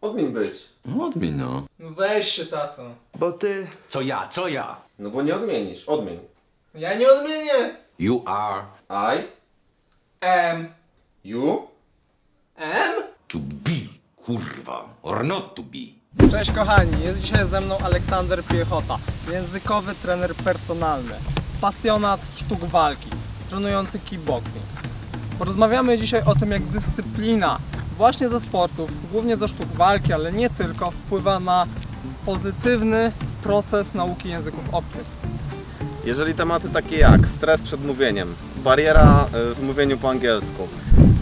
Odmień być. No odmień no. No weź się, tato. Bo ty... Co ja, co ja? No bo nie odmienisz. Odmień. Ja nie odmienię. You are I, M. you, M? to be, kurwa, or not to be. Cześć kochani, jest dzisiaj ze mną Aleksander Piechota, językowy trener personalny, pasjonat sztuk walki, trenujący kickboxing. Porozmawiamy dzisiaj o tym, jak dyscyplina właśnie ze sportów, głównie ze sztuk walki, ale nie tylko, wpływa na pozytywny proces nauki języków obcych. Jeżeli tematy takie jak stres przed mówieniem, bariera e, w mówieniu po angielsku,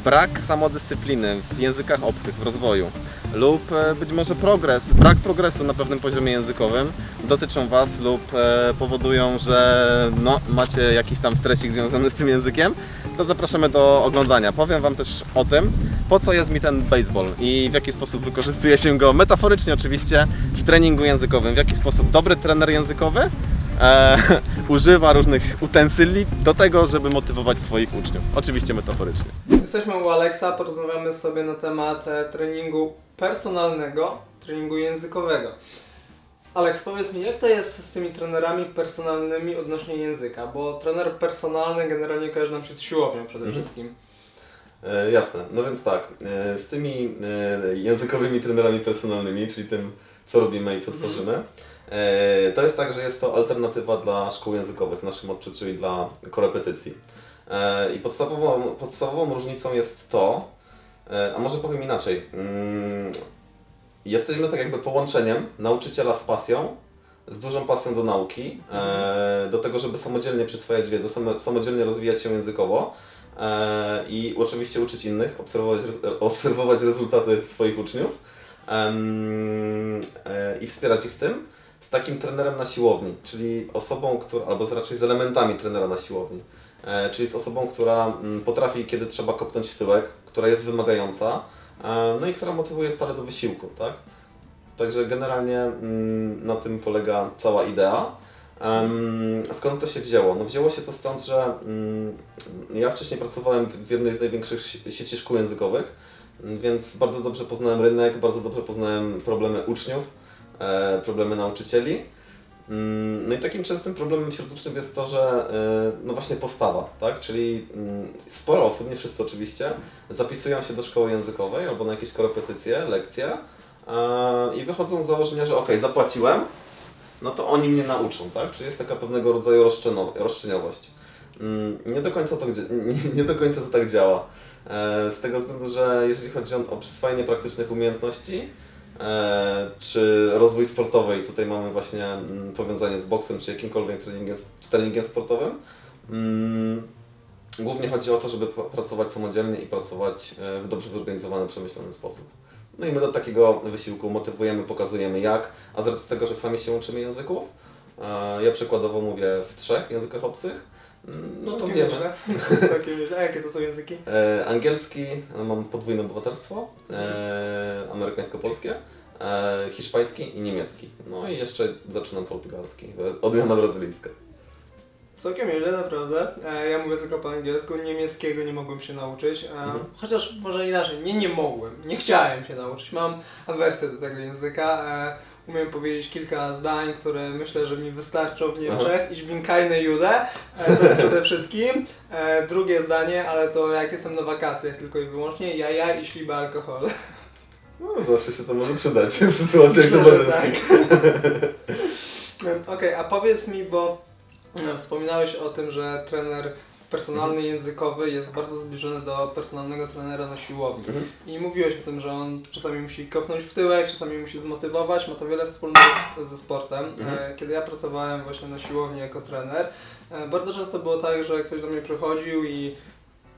brak samodyscypliny w językach obcych, w rozwoju lub e, być może progres, brak progresu na pewnym poziomie językowym dotyczą Was lub e, powodują, że no, macie jakiś tam stresik związany z tym językiem, to zapraszamy do oglądania. Powiem Wam też o tym, po co jest mi ten baseball i w jaki sposób wykorzystuje się go metaforycznie oczywiście w treningu językowym, w jaki sposób dobry trener językowy e, używa różnych utensyli do tego, żeby motywować swoich uczniów. Oczywiście metaforycznie. Jesteśmy u Aleksa, porozmawiamy sobie na temat e, treningu personalnego, treningu językowego. Aleks, powiedz mi, jak to jest z tymi trenerami personalnymi odnośnie języka? Bo trener personalny generalnie kojarzy nam się z siłownią przede Mhm. wszystkim. E, jasne. No więc tak, e, z tymi e, językowymi trenerami personalnymi, czyli tym, co robimy i co Mhm. tworzymy, e, to jest tak, że jest to alternatywa dla szkół językowych w naszym odczuciu i dla korepetycji. E, I podstawową, podstawową różnicą jest to, e, a może powiem inaczej, mm, jesteśmy tak jakby połączeniem nauczyciela z pasją, z dużą pasją do nauki, e, do tego, żeby samodzielnie przyswajać wiedzę, samo- samodzielnie rozwijać się językowo e, i oczywiście uczyć innych, obserwować, rez- obserwować rezultaty swoich uczniów em, e, i wspierać ich w tym z takim trenerem na siłowni, czyli osobą, która, albo raczej z elementami trenera na siłowni, e, czyli z osobą, która mm, potrafi, kiedy trzeba kopnąć w tyłek, która jest wymagająca, e, no i która motywuje stale do wysiłku, tak? Także generalnie mm, na tym polega cała idea. Skąd to się wzięło? No wzięło się to stąd, że mm, ja wcześniej pracowałem w jednej z największych si- sieci szkół językowych, więc bardzo dobrze poznałem rynek, bardzo dobrze poznałem problemy uczniów, e, problemy nauczycieli. Mm, No i takim częstym problemem uczniów jest to, że e, no właśnie postawa, tak? Czyli mm, sporo osób, nie wszyscy oczywiście, zapisują się do szkoły językowej albo na jakieś korepetycje, lekcje i wychodzą z założenia, że ok, zapłaciłem, no to oni mnie nauczą, tak? Czyli jest taka pewnego rodzaju roszczeniowość. Mm, Nie do końca to, nie, do końca to tak działa. E, Z tego względu, że jeżeli chodzi o, przyswajanie praktycznych umiejętności, czy rozwój sportowy, i tutaj mamy właśnie mm, powiązanie z boksem, czy jakimkolwiek treningiem, treningiem sportowym, mm, głównie chodzi o to, żeby pracować samodzielnie i pracować e, w dobrze zorganizowany, przemyślany sposób. No i my do takiego wysiłku motywujemy, pokazujemy jak, a z racji tego, że sami się uczymy języków, e, ja przykładowo mówię w trzech językach obcych, no to wiemy. Całkiem nieźle. A jakie to są języki? E, angielski, e, mam podwójne obywatelstwo, e, amerykańsko-polskie, e, hiszpański i niemiecki. No i jeszcze zaczynam portugalski, e, odmiana brazylijska. Całkiem nieźle, naprawdę. E, ja mówię tylko po angielsku, niemieckiego nie mogłem się nauczyć. E, Mhm. Chociaż może inaczej, nie nie mogłem, nie chciałem się nauczyć. Mam awersję do tego języka. E, umiem powiedzieć kilka zdań, które myślę, że mi wystarczą w Niemczech. Ich bin keine Jude, e, to jest przede wszystkim. E, drugie zdanie, ale to jak jestem na wakacjach tylko i wyłącznie, ja ja i liebe alkohol. No zawsze się to może przydać w sytuacjach towarzyskich. E, Okej, a powiedz mi, bo e, wspominałeś o tym, że trener personalny językowy jest bardzo zbliżony do personalnego trenera na siłowni. Mhm. I mówiłeś o tym, że on czasami musi kopnąć w tyłek, czasami musi zmotywować, ma to wiele wspólnego z, ze sportem. Mhm. E, Kiedy ja pracowałem właśnie na siłowni jako trener, e, bardzo często było tak, że ktoś do mnie przychodził i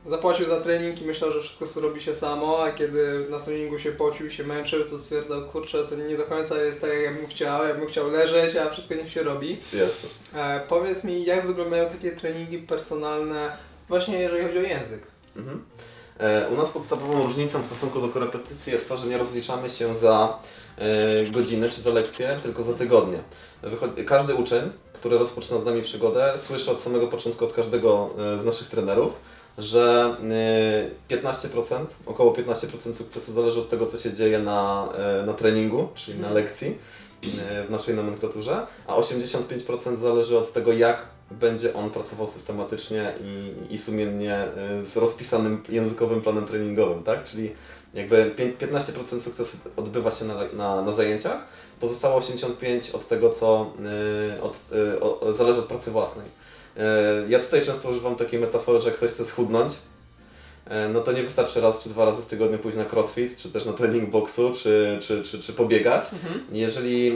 zapłacił za trening i myślał, że wszystko robi się samo, a kiedy na treningu się pocił i się męczył, to stwierdzał, kurczę, to nie do końca jest tak, jak ja bym chciał, ja bym chciał leżeć, a wszystko niech się robi. Jasne. E, powiedz mi, jak wyglądają takie treningi personalne, właśnie jeżeli chodzi o język? Mhm. E, U nas podstawową różnicą w stosunku do korepetycji jest to, że nie rozliczamy się za e, godziny czy za lekcje, tylko za tygodnie. Wychodzi, każdy uczeń, który rozpoczyna z nami przygodę, słyszy od samego początku od każdego e, z naszych trenerów, że y, 15%, około 15% sukcesu zależy od tego, co się dzieje na, e, na treningu, czyli na lekcji y, w naszej nomenklaturze, a 85% zależy od tego, jak będzie on pracował systematycznie i, i sumiennie y, z rozpisanym językowym planem treningowym, tak? Czyli jakby pię- 15% sukcesu odbywa się na, na, na zajęciach, pozostałe 85% od tego, co y, od, y, o, zależy od pracy własnej. Y, ja tutaj często używam takiej metafory, że jak ktoś chce schudnąć, y, no to nie wystarczy raz czy dwa razy w tygodniu pójść na crossfit, czy też na trening boksu, czy, czy, czy, czy pobiegać. Jeżeli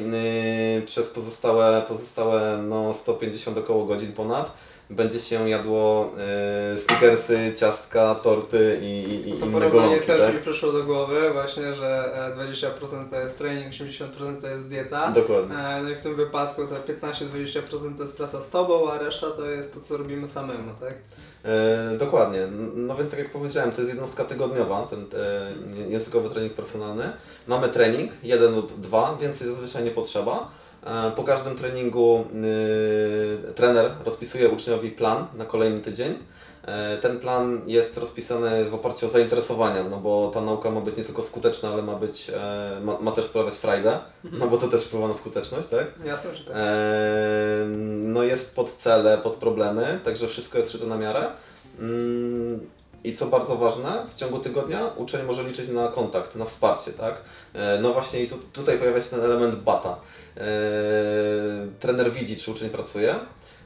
y, przez pozostałe, pozostałe no, 150 około godzin ponad będzie się jadło y, snickersy, ciastka, torty i, i, i To inne golonki, też tak? mi przyszło do głowy właśnie, że e, 20% to jest trening, 80% to jest dieta. Dokładnie. E, No i w tym wypadku te 15-20% to jest praca z tobą, a reszta to jest to, co robimy samemu, tak? E, dokładnie. No więc tak jak powiedziałem, to jest jednostka tygodniowa, ten e, językowy trening personalny. Mamy trening, jeden lub dwa, więcej zazwyczaj nie potrzeba. E, po każdym treningu y, trener rozpisuje uczniowi plan na kolejny tydzień. E, ten plan jest rozpisany w oparciu o zainteresowania, no bo ta nauka ma być nie tylko skuteczna, ale ma być, e, ma, ma też sprawiać frajdę, no bo to też wpływa na skuteczność, tak? Jasne, że tak. No jest pod cele, pod problemy, także wszystko jest szyte na miarę. Mm, I co bardzo ważne, w ciągu tygodnia uczeń może liczyć na kontakt, na wsparcie, tak? No właśnie i tu, tutaj pojawia się ten element bata. Eee, Trener widzi, czy uczeń pracuje.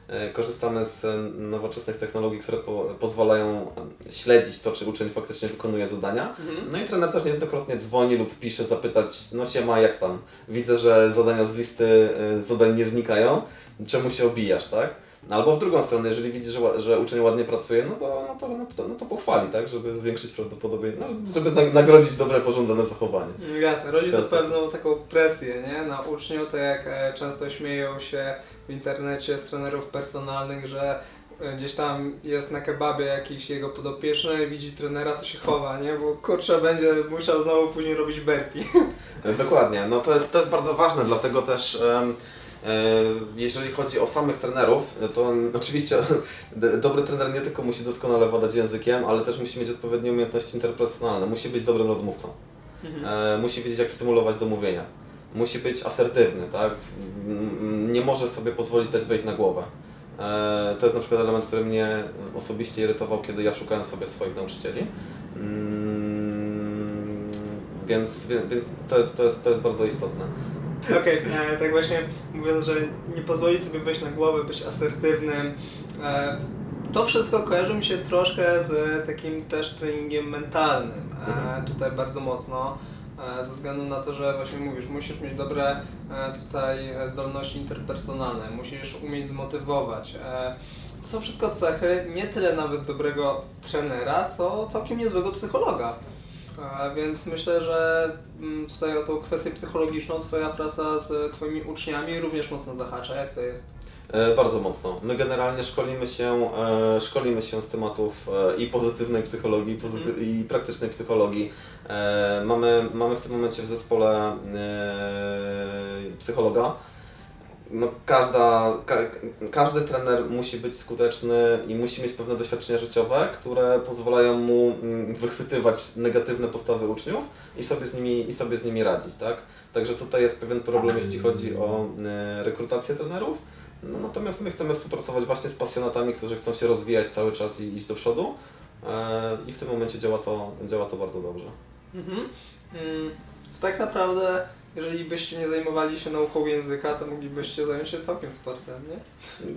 E, Korzystamy z e, nowoczesnych technologii, które po, pozwalają e, śledzić to, czy uczeń faktycznie wykonuje zadania. No i trener też niejednokrotnie dzwoni lub pisze, zapytać, no siema, jak tam? Widzę, że zadania z listy zadań nie znikają, czemu się obijasz, tak? No Albo w drugą stronę, jeżeli widzi, że, że uczeń ładnie pracuje, no to, no to, no to, no to pochwali, tak? Żeby zwiększyć prawdopodobieństwo, no, żeby nagrodzić dobre, pożądane zachowanie. Jasne, rodzi to pewną taką presję nie? na uczniu, tak jak e, często śmieją się w internecie z trenerów personalnych, że e, gdzieś tam jest na kebabie jakiś jego podopieczny, widzi trenera, to się chowa, nie? Bo kurczę, będzie musiał znowu później robić berki. E, Dokładnie, no to, to jest bardzo ważne, dlatego też e, jeżeli chodzi o samych trenerów, e, to oczywiście dobry trener nie tylko musi doskonale władać językiem, ale też musi mieć odpowiednie umiejętności interpersonalne, musi być dobrym rozmówcą, e, musi wiedzieć jak stymulować do mówienia, musi być asertywny, tak? M- Nie może sobie pozwolić dać wejść na głowę. E, To jest na przykład element, który mnie osobiście irytował, kiedy ja szukałem sobie swoich nauczycieli. Mm, Więc, więc to, jest, to, jest, to jest bardzo istotne. Okej, e, tak właśnie mówiąc, że nie pozwolić sobie wejść na głowę, być asertywnym. E, to wszystko kojarzy mi się troszkę z takim też treningiem mentalnym. E, Mhm. tutaj bardzo mocno. Ze względu na to, że właśnie mówisz, musisz mieć dobre tutaj zdolności interpersonalne, musisz umieć zmotywować. To są wszystko cechy nie tyle nawet dobrego trenera, co całkiem niezłego psychologa. Więc myślę, że mm, tutaj o tą kwestię psychologiczną Twoja praca z Twoimi uczniami również mocno zahacza. Jak to jest? E, Bardzo mocno. My generalnie szkolimy się, e, szkolimy się z tematów e, i pozytywnej psychologii, pozyty- i praktycznej psychologii. Mamy, mamy w tym momencie w zespole psychologa. No, każda, ka, każdy trener musi być skuteczny i musi mieć pewne doświadczenia życiowe, które pozwalają mu mm, wychwytywać negatywne postawy uczniów i sobie z nimi, i sobie z nimi radzić, tak? Także tutaj jest pewien problem, jeśli chodzi o e, rekrutację trenerów. No, natomiast my chcemy współpracować właśnie z pasjonatami, którzy chcą się rozwijać cały czas i iść do przodu. E, I w tym momencie działa to, działa to bardzo dobrze. Mhm. Mm, To tak naprawdę, jeżeli byście nie zajmowali się nauką języka, to moglibyście zająć się całkiem sportem, nie?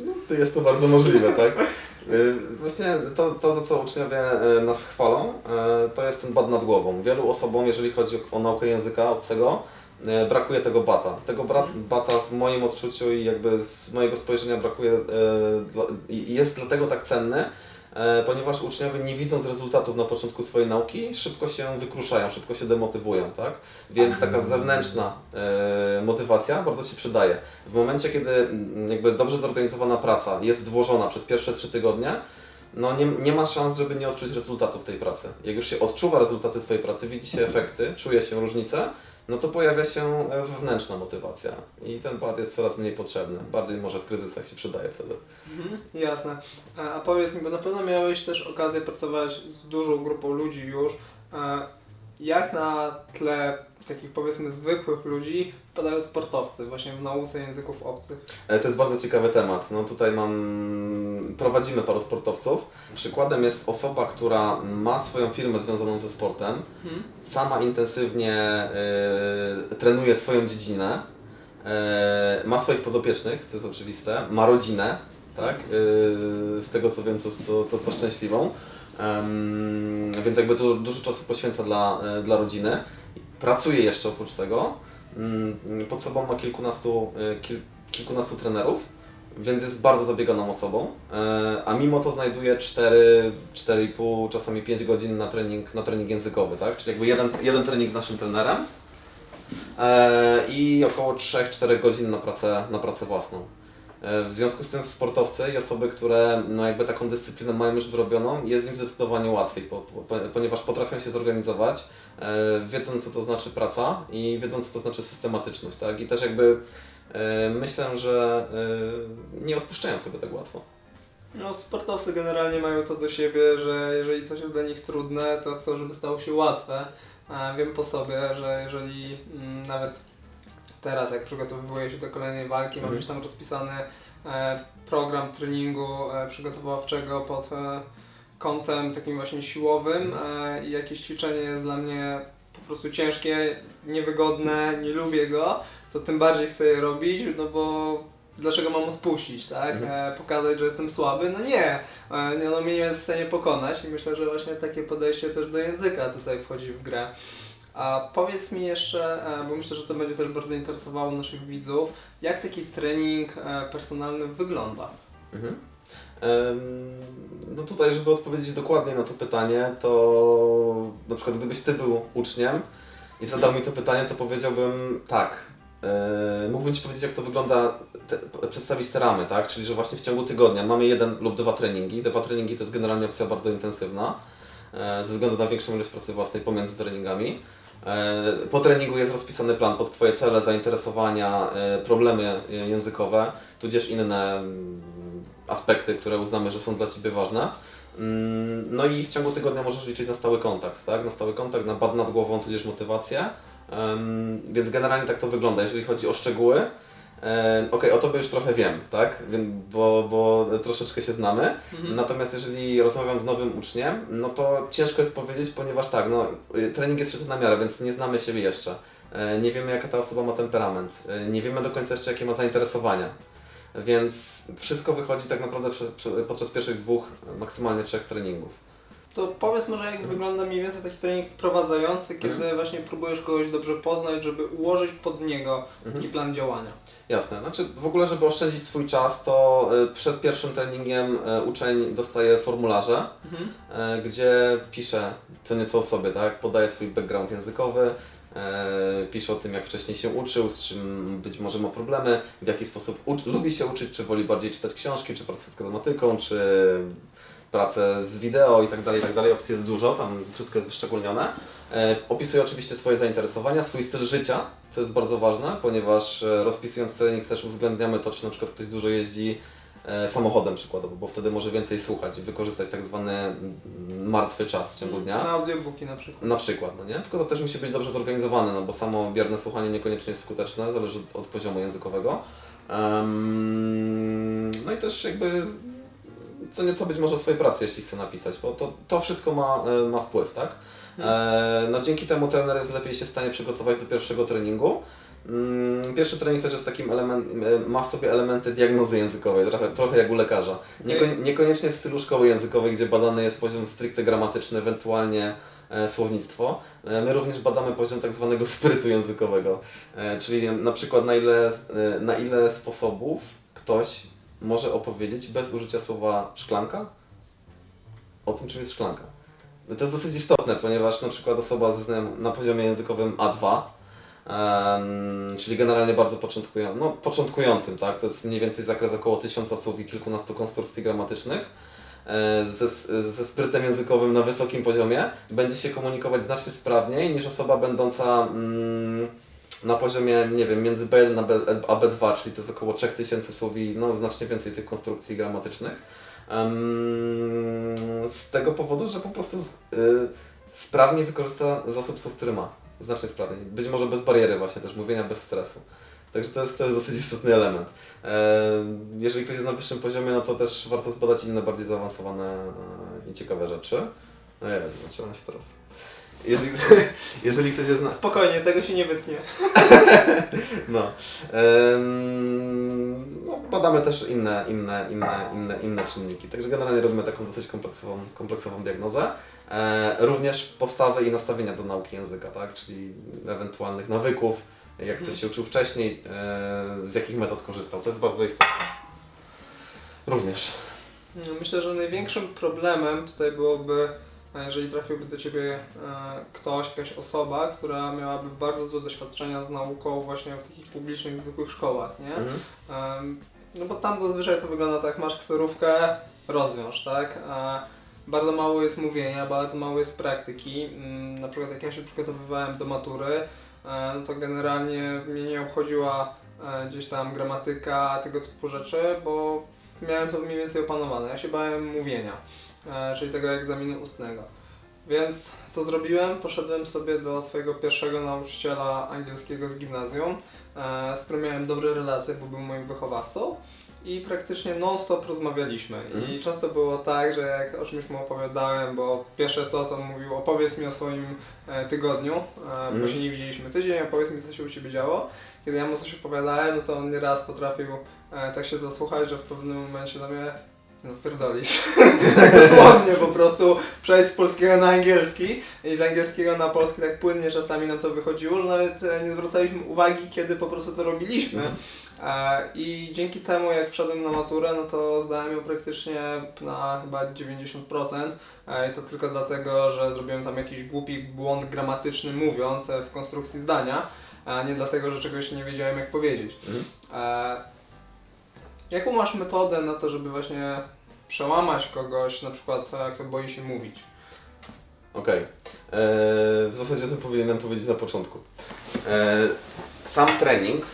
No, to jest to bardzo możliwe, tak? Y, Właśnie to, to, za co uczniowie y, nas chwalą, y, to jest ten bad nad głową. Wielu osobom, jeżeli chodzi o, naukę języka obcego, y, brakuje tego bata. Tego bra, bata w moim odczuciu i jakby z mojego spojrzenia brakuje, jest dlatego tak cenny, e, ponieważ uczniowie nie widząc rezultatów na początku swojej nauki, szybko się wykruszają, szybko się demotywują, tak? Więc taka zewnętrzna e, motywacja bardzo się przydaje. W momencie, kiedy mm, jakby dobrze zorganizowana praca jest włożona przez pierwsze trzy tygodnie, no nie, nie ma szans, żeby nie odczuć rezultatów tej pracy. Jak już się odczuwa rezultaty swojej pracy, widzi się efekty, czuje się różnice, no to pojawia się e, wewnętrzna motywacja i ten pad jest coraz mniej potrzebny. Bardziej może w kryzysach się przydaje wtedy. Mhm, jasne. A, a powiedz mi, bo na pewno miałeś też okazję pracować z dużą grupą ludzi już. Jak na tle takich powiedzmy zwykłych ludzi padają sportowcy właśnie w nauce języków obcych? E, To jest bardzo ciekawy temat. No tutaj mam, prowadzimy paru sportowców. Przykładem jest osoba, która ma swoją firmę związaną ze sportem, Mhm. sama intensywnie e, trenuje swoją dziedzinę, e, ma swoich podopiecznych, co jest oczywiste, ma rodzinę, tak? E, z tego co wiem, to, to, to szczęśliwą. Więc jakby tu dużo czasu poświęca dla, e, dla rodziny. Pracuje jeszcze oprócz tego. Mm, Pod sobą ma kilkunastu, e, kil, kilkunastu trenerów, więc jest bardzo zabieganą osobą, e, a mimo to znajduje 4, 4,5, czasami 5 godzin na trening, na trening językowy, tak? Czyli jakby jeden, jeden trening z naszym trenerem i około 3-4 godzin na pracę, na pracę własną. E, W związku z tym sportowcy i osoby, które no jakby taką dyscyplinę mają już wyrobioną, jest im zdecydowanie łatwiej, po, po, ponieważ potrafią się zorganizować, e, wiedzą co to znaczy praca i wiedzą co to znaczy systematyczność, tak? I też jakby e, myślę, że e, nie odpuszczają sobie tak łatwo. No, sportowcy generalnie mają to do siebie, że jeżeli coś jest dla nich trudne, to chcą, żeby stało się łatwe. A wiem po sobie, że jeżeli mm, nawet teraz, jak przygotowuję się do kolejnej walki, mam Mhm. gdzieś tam rozpisany e, program treningu e, przygotowawczego pod e, kątem takim właśnie siłowym e, i jakieś ćwiczenie jest dla mnie po prostu ciężkie, niewygodne, nie lubię go, to tym bardziej chcę je robić, no bo dlaczego mam odpuścić, tak? Mhm. Pokazać, że jestem słaby? No nie, e, ono mnie nie jest w stanie pokonać i myślę, że właśnie takie podejście też do języka tutaj wchodzi w grę. A powiedz mi jeszcze, e, bo myślę, że to będzie też bardzo interesowało naszych widzów, jak taki trening e, personalny wygląda? Mhm. No tutaj, żeby odpowiedzieć dokładnie na to pytanie, to na przykład gdybyś Ty był uczniem i zadał mi to pytanie, to powiedziałbym tak. E, Mógłbym Ci powiedzieć, jak to wygląda, te, przedstawić te ramy, tak? Czyli, że właśnie w ciągu tygodnia mamy jeden lub dwa treningi. Dwa treningi to jest generalnie opcja bardzo intensywna, ze względu na większą ilość pracy własnej pomiędzy treningami. E, Po treningu jest rozpisany plan pod Twoje cele, zainteresowania, e, problemy e, językowe, tudzież inne mm, aspekty, które uznamy, że są dla Ciebie ważne. Mm, No i w ciągu tygodnia możesz liczyć na stały kontakt, tak? Na stały kontakt, na bad nad głową, tudzież motywację. Więc generalnie tak to wygląda, jeżeli chodzi o szczegóły. Em, Okej, o tobie już trochę wiem, tak? Wiem, bo, bo troszeczkę się znamy. Mhm. Natomiast jeżeli rozmawiam z nowym uczniem, no to ciężko jest powiedzieć, ponieważ tak, no, y, trening jest szyty na miarę, więc nie znamy siebie jeszcze. E, Nie wiemy, jaka ta osoba ma temperament. E, Nie wiemy do końca jeszcze, jakie ma zainteresowania. Więc wszystko wychodzi tak naprawdę prze, prze, podczas pierwszych dwóch, maksymalnie trzech treningów. To powiedz może, jak wygląda mniej więcej taki trening wprowadzający, kiedy Mhm. właśnie próbujesz kogoś dobrze poznać, żeby ułożyć pod niego taki Mhm. plan działania. Jasne. Znaczy w ogóle, żeby oszczędzić swój czas, to y, przed pierwszym treningiem y, uczeń dostaje formularze, Mhm. e, gdzie pisze co nieco o sobie, tak? Podaje swój background językowy, e, pisze o tym, jak wcześniej się uczył, z czym być może ma problemy, w jaki sposób uczy, lubi się uczyć, czy woli bardziej czytać książki, czy pracę z gramatyką, czy pracę z wideo i tak dalej, i tak dalej. Opcji jest dużo, tam wszystko jest wyszczególnione. E, Opisuje oczywiście swoje zainteresowania, swój styl życia, co jest bardzo ważne, ponieważ e, rozpisując trening też uwzględniamy to, czy na przykład ktoś dużo jeździ e, samochodem przykładowo, bo wtedy może więcej słuchać i wykorzystać tak zwany mm, martwy czas w ciągu dnia. Na audiobooki na przykład. Na przykład, no nie? Tylko to też musi być dobrze zorganizowane, no bo samo bierne słuchanie niekoniecznie jest skuteczne, zależy od, poziomu językowego. Em, no i też jakby co nieco być może o swojej pracy, jeśli chce napisać, bo to, to wszystko ma, e, ma wpływ, tak? E, no dzięki temu trener jest lepiej się w stanie przygotować do pierwszego treningu. Mm, Pierwszy trening też jest takim element, e, ma w sobie elementy diagnozy językowej, trochę, trochę jak u lekarza. Niekon- niekoniecznie w stylu szkoły językowej, gdzie badany jest poziom stricte gramatyczny, ewentualnie słownictwo. My również badamy poziom tak zwanego sprytu językowego, czyli na przykład na ile, na ile sposobów ktoś może opowiedzieć bez użycia słowa szklanka o tym, czym jest szklanka. To jest dosyć istotne, ponieważ na przykład osoba ze znajem na poziomie językowym A2, em, czyli generalnie bardzo początkują, no, początkującym, tak? To jest mniej więcej zakres około tysiąca słów i kilkunastu konstrukcji gramatycznych. e, ze, ze sprytem językowym na wysokim poziomie będzie się komunikować znacznie sprawniej niż osoba będąca mm, na poziomie, nie wiem, między B1 a, B, a B2, czyli to jest około 3000 słów i no, znacznie więcej tych konstrukcji gramatycznych. Em, z tego powodu, że po prostu z, y, sprawnie wykorzysta zasób słów, który ma. Znacznie sprawniej. Być może bez bariery właśnie też, mówienia bez stresu. Także to jest, to jest dosyć istotny element. Jeżeli ktoś jest na wyższym poziomie, no to też warto zbadać inne, bardziej zaawansowane e, i ciekawe rzeczy. No ja wiem, zatrzymam się teraz. Jeżeli, jeżeli ktoś jest na, Spokojnie, tego się nie wytnie. no. No, badamy też inne, inne, inne, inne, inne czynniki. Także generalnie robimy taką dosyć kompleksową, kompleksową diagnozę. E, również postawy i nastawienia do nauki języka, tak? czyli ewentualnych nawyków, jak ktoś się uczył wcześniej, e, z jakich metod korzystał. To jest bardzo istotne. Również. No, Myślę, że największym problemem tutaj byłoby, e, jeżeli trafiłby do Ciebie e, ktoś, jakaś osoba, która miałaby bardzo dużo doświadczenia z nauką właśnie w takich publicznych, zwykłych szkołach, nie? Mhm. No bo tam zazwyczaj to wygląda tak, masz kserówkę, rozwiąż, tak? E, Bardzo mało jest mówienia, bardzo mało jest praktyki. Mm, Na przykład jak ja się przygotowywałem do matury, e, no to generalnie mnie nie obchodziła gdzieś tam gramatyka, tego typu rzeczy, bo miałem to mniej więcej opanowane. Ja się bałem mówienia, czyli tego egzaminu ustnego. Więc co zrobiłem? Poszedłem sobie do swojego pierwszego nauczyciela angielskiego z gimnazjum, e, z którym miałem dobre relacje, bo był moim wychowawcą i praktycznie non-stop rozmawialiśmy. I Mhm. często było tak, że jak o czymś mu opowiadałem, bo pierwsze co to mówił, opowiedz mi o swoim e, tygodniu, e, bo Mhm. się nie widzieliśmy tydzień, opowiedz mi co się u Ciebie działo. Kiedy ja mu coś opowiadałem, no to on nieraz potrafił e, tak się zasłuchać, że w pewnym momencie na mnie no pierdolisz. tak dosłownie po prostu przejść z polskiego na angielski i z angielskiego na polski tak płynnie czasami nam to wychodziło, że nawet e, nie zwracaliśmy uwagi, kiedy po prostu to robiliśmy. Mhm. E, I dzięki temu, jak wszedłem na maturę, no to zdałem ją praktycznie na chyba 90%. E, I to tylko dlatego, że zrobiłem tam jakiś głupi błąd gramatyczny mówiąc w konstrukcji zdania, a nie dlatego, że czegoś nie wiedziałem jak powiedzieć. Mhm. Jaką masz metodę na to, żeby właśnie przełamać kogoś, na przykład kto boi się mówić? Okej. E, W zasadzie to powinienem powiedzieć na początku. E, Sam trening,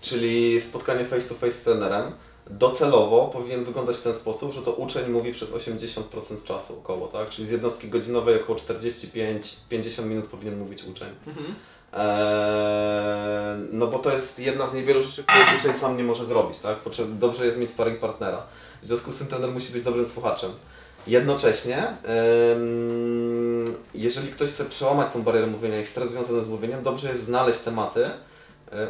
czyli spotkanie face to face z trenerem, docelowo powinien wyglądać w ten sposób, że to uczeń mówi przez 80% czasu około, tak? Czyli z jednostki godzinowej około 45-50 minut powinien mówić uczeń. Mhm. Eee, no bo to jest jedna z niewielu rzeczy, które uczeń sam nie może zrobić, tak? Dobrze jest mieć sparring partnera. W związku z tym trener musi być dobrym słuchaczem. Jednocześnie, jeżeli ktoś chce przełamać tą barierę mówienia i stres związany z mówieniem, dobrze jest znaleźć tematy,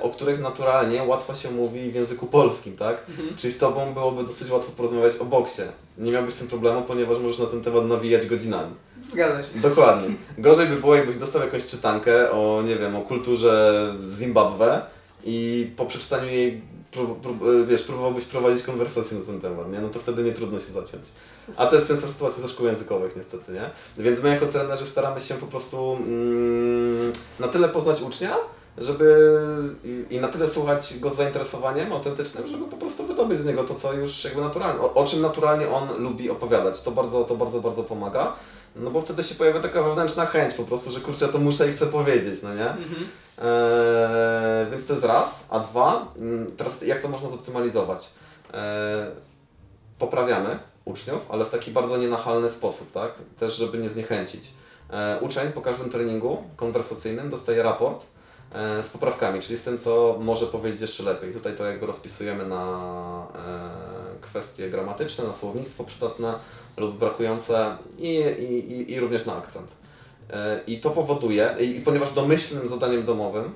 o których naturalnie łatwo się mówi w języku polskim, tak? Mhm. Czyli z Tobą byłoby dosyć łatwo porozmawiać o boksie. Nie miałbyś z tym problemu, ponieważ możesz na ten temat nawijać godzinami. Zgadza się. Dokładnie. Gorzej by było, jakbyś dostał jakąś czytankę o, nie wiem, o kulturze Zimbabwe i po przeczytaniu jej, prób, prób, wiesz, próbowałbyś prowadzić konwersację na ten temat, nie? No to wtedy nie trudno się zaciąć. A to jest częsta sytuacja ze szkół językowych niestety, nie? Więc my jako trenerzy staramy się po prostu mm, na tyle poznać ucznia, żeby i, na tyle słuchać go z zainteresowaniem autentycznym, żeby po prostu wydobyć z niego to, co już jakby naturalnie, o, o czym naturalnie on lubi opowiadać. To bardzo, to bardzo, bardzo pomaga. No bo wtedy się pojawia taka wewnętrzna chęć po prostu, że kurczę, to muszę i chcę powiedzieć, no nie? Mhm. Eee, więc to jest raz, a dwa, mm, teraz jak to można zoptymalizować? Eee, poprawiamy uczniów, ale w taki bardzo nienachalny sposób, tak? Też, żeby nie zniechęcić. Eee, uczeń po każdym treningu konwersacyjnym dostaje raport z poprawkami, czyli z tym, co może powiedzieć jeszcze lepiej. Tutaj to jakby rozpisujemy na e, kwestie gramatyczne, na słownictwo przydatne lub brakujące i, i, i, również na akcent. E, I to powoduje, i ponieważ domyślnym zadaniem domowym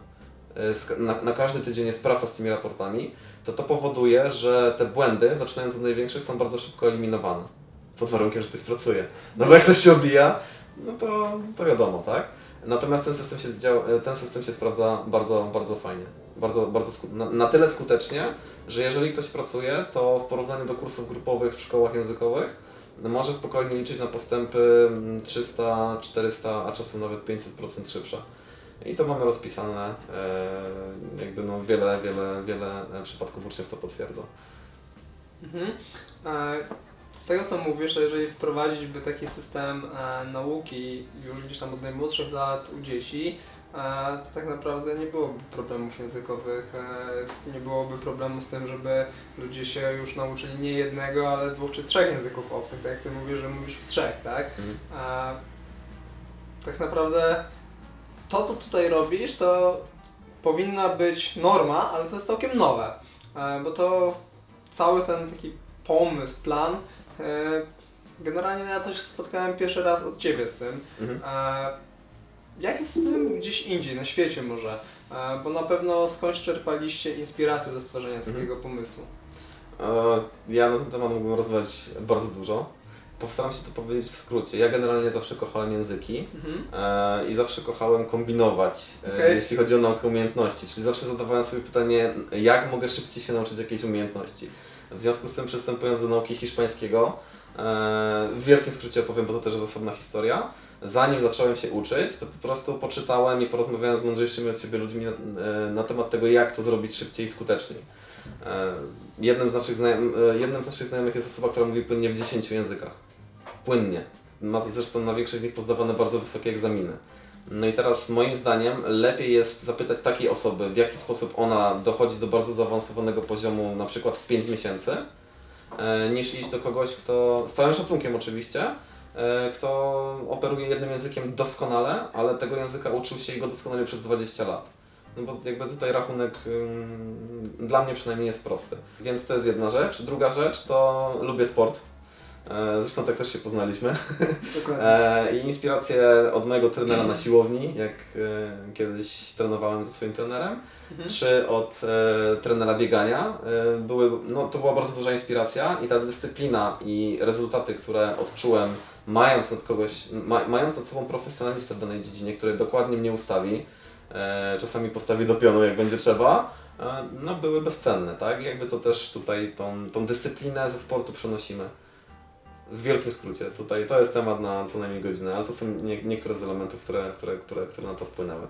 e, na, na każdy tydzień jest praca z tymi raportami, to to powoduje, że te błędy, zaczynając od największych, są bardzo szybko eliminowane. Pod warunkiem, że ktoś pracuje. No bo jak ktoś się obija, no to, to wiadomo, tak? Natomiast ten system się, dział, e, ten system się sprawdza bardzo, bardzo fajnie. Bardzo, bardzo na, na tyle skutecznie, że jeżeli ktoś pracuje, to w porównaniu do kursów grupowych w szkołach językowych może spokojnie liczyć na postępy mm, 300, 400, a czasem nawet 500% szybsze. I to mamy rozpisane, e, jakby no wiele, wiele, wiele przypadków uczniów to potwierdza. Mhm. E, z tego co mówisz, to jeżeli wprowadzić by taki system e, nauki już gdzieś tam od najmłodszych lat u dzieci, e, to tak naprawdę nie byłoby problemów językowych, e, nie byłoby problemu z tym, żeby ludzie się już nauczyli nie jednego, ale dwóch czy trzech języków obcych, tak jak ty mówisz, że mówisz w trzech, tak? Mhm. E, tak naprawdę to, co tutaj robisz, to powinna być norma, ale to jest całkiem nowe, e, bo to cały ten taki pomysł, plan, generalnie ja też spotkałem pierwszy raz od Ciebie z tym. Mhm. E, Jak jest z tym gdzieś indziej, na świecie może? E, Bo na pewno skądś czerpaliście inspirację do stworzenia Mhm. takiego pomysłu. E, Ja na ten temat mógłbym rozmawiać bardzo dużo. Postaram się to powiedzieć w skrócie. Ja generalnie zawsze kochałem języki Mhm. e, i zawsze kochałem kombinować, e, Okej. jeśli chodzi o naukę umiejętności. Czyli zawsze zadawałem sobie pytanie, jak mogę szybciej się nauczyć jakiejś umiejętności. W związku z tym przystępując do nauki hiszpańskiego, e, w wielkim skrócie opowiem, bo to też jest osobna historia. Zanim zacząłem się uczyć, to po prostu poczytałem i porozmawiałem z mądrzejszymi od siebie ludźmi na, e, na temat tego, jak to zrobić szybciej i skuteczniej. E, Jednym z, naszych jednym z naszych znajomych jest osoba, która mówi płynnie w 10 językach. Płynnie. Ma zresztą na większość z nich pozdawane bardzo wysokie egzaminy. No i teraz moim zdaniem lepiej jest zapytać takiej osoby, w jaki sposób ona dochodzi do bardzo zaawansowanego poziomu, na przykład w 5 miesięcy, e, niż iść do kogoś, kto, z całym szacunkiem oczywiście, e, kto operuje jednym językiem doskonale, ale tego języka uczył się i go doskonale przez 20 lat. No bo jakby tutaj rachunek ym, dla mnie przynajmniej jest prosty. Więc to jest jedna rzecz. Druga rzecz to lubię sport. E, Zresztą tak też się poznaliśmy. Dokładnie. E, I inspiracje od mojego trenera na siłowni, jak e, kiedyś trenowałem ze swoim trenerem, Mhm. czy od trenera biegania. Były, no, to była bardzo duża inspiracja i ta dyscyplina i rezultaty, które odczułem mając nad kogoś, ma, mając nad sobą profesjonalistę w danej dziedzinie, który dokładnie mnie ustawi, czasami postawi do pionu jak będzie trzeba, no były bezcenne, tak? Jakby to też tutaj tą, tą dyscyplinę ze sportu przenosimy. W wielkim skrócie, tutaj to jest temat na co najmniej godzinę, ale to są nie, niektóre z elementów, które, które, które, które na to wpłynęły.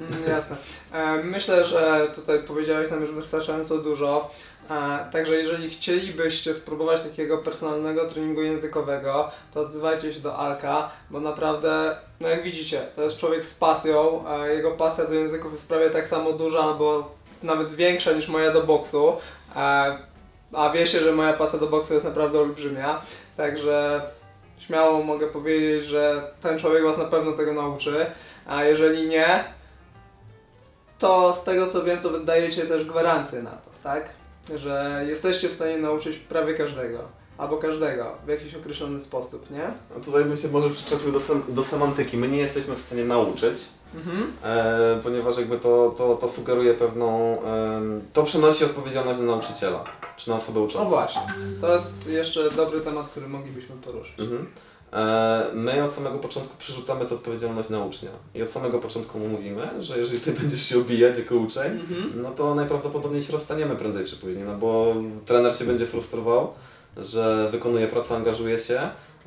Mm, Jasne. E, Myślę, że tutaj powiedziałeś nam już wystarczająco dużo. E, Także jeżeli chcielibyście spróbować takiego personalnego treningu językowego, to odzywajcie się do Alka, bo naprawdę, no jak widzicie, to jest człowiek z pasją. Jego pasja do języków jest prawie tak samo duża, albo nawet większa niż moja do boksu. A wiecie, że moja pasja do boksu jest naprawdę olbrzymia. Także śmiało mogę powiedzieć, że ten człowiek Was na pewno tego nauczy. A jeżeli nie, to z tego co wiem, to wydajecie też gwarancję na to, tak? Że jesteście w stanie nauczyć prawie każdego, albo każdego w jakiś określony sposób, nie? No tutaj bym się może przyczepił do, sem- do semantyki. My nie jesteśmy w stanie nauczyć, Mhm. e, ponieważ jakby to, to, to sugeruje pewną... em, to przenosi odpowiedzialność na nauczyciela, czy na osobę uczącą. No właśnie, to jest jeszcze dobry temat, który moglibyśmy poruszyć. Mhm. E, My od samego początku przerzucamy tę odpowiedzialność na ucznia. I od samego początku mu mówimy, że jeżeli ty będziesz się obijać jako uczeń, Mhm. no to najprawdopodobniej się rozstaniemy prędzej czy później, no bo trener się będzie frustrował, że wykonuje pracę, angażuje się,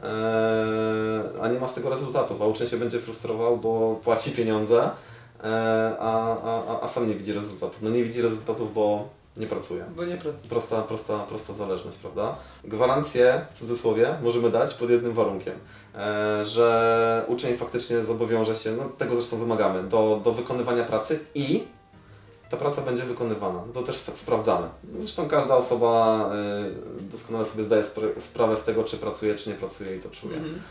e, a nie ma z tego rezultatów, a uczeń się będzie frustrował, bo płaci pieniądze, e, a, a, a- sam nie widzi rezultatów. No nie widzi rezultatów, bo nie pracuje. Bo nie pracuję. Prosta, prosta, prosta zależność, prawda? Gwarancję, w cudzysłowie, możemy dać pod jednym warunkiem, e, że uczeń faktycznie zobowiąże się, no tego zresztą wymagamy, do, do wykonywania pracy i ta praca będzie wykonywana. To też sp- sprawdzamy. Zresztą każda osoba e, doskonale sobie zdaje spra- sprawę z tego, czy pracuje, czy nie pracuje i to czuje. Mhm.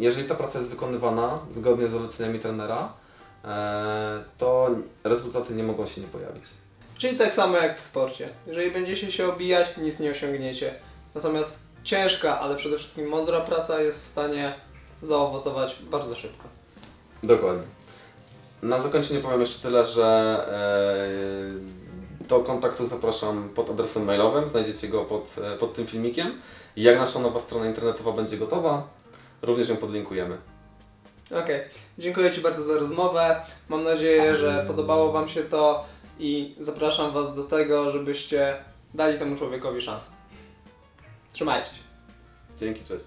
Jeżeli ta praca jest wykonywana zgodnie z zaleceniami trenera, e, to rezultaty nie mogą się nie pojawić. Czyli tak samo jak w sporcie. Jeżeli będziecie się obijać, nic nie osiągniecie. Natomiast ciężka, ale przede wszystkim mądra praca jest w stanie zaowocować bardzo szybko. Dokładnie. Na zakończenie powiem jeszcze tyle, że e, do kontaktu zapraszam pod adresem mailowym, znajdziecie go pod, e, pod tym filmikiem. Jak nasza nowa strona internetowa będzie gotowa, również ją podlinkujemy. Okej, dziękuję Ci bardzo za rozmowę. Mam nadzieję, że podobało Wam się to i zapraszam Was do tego, żebyście dali temu człowiekowi szansę. Trzymajcie się. Dzięki, cześć.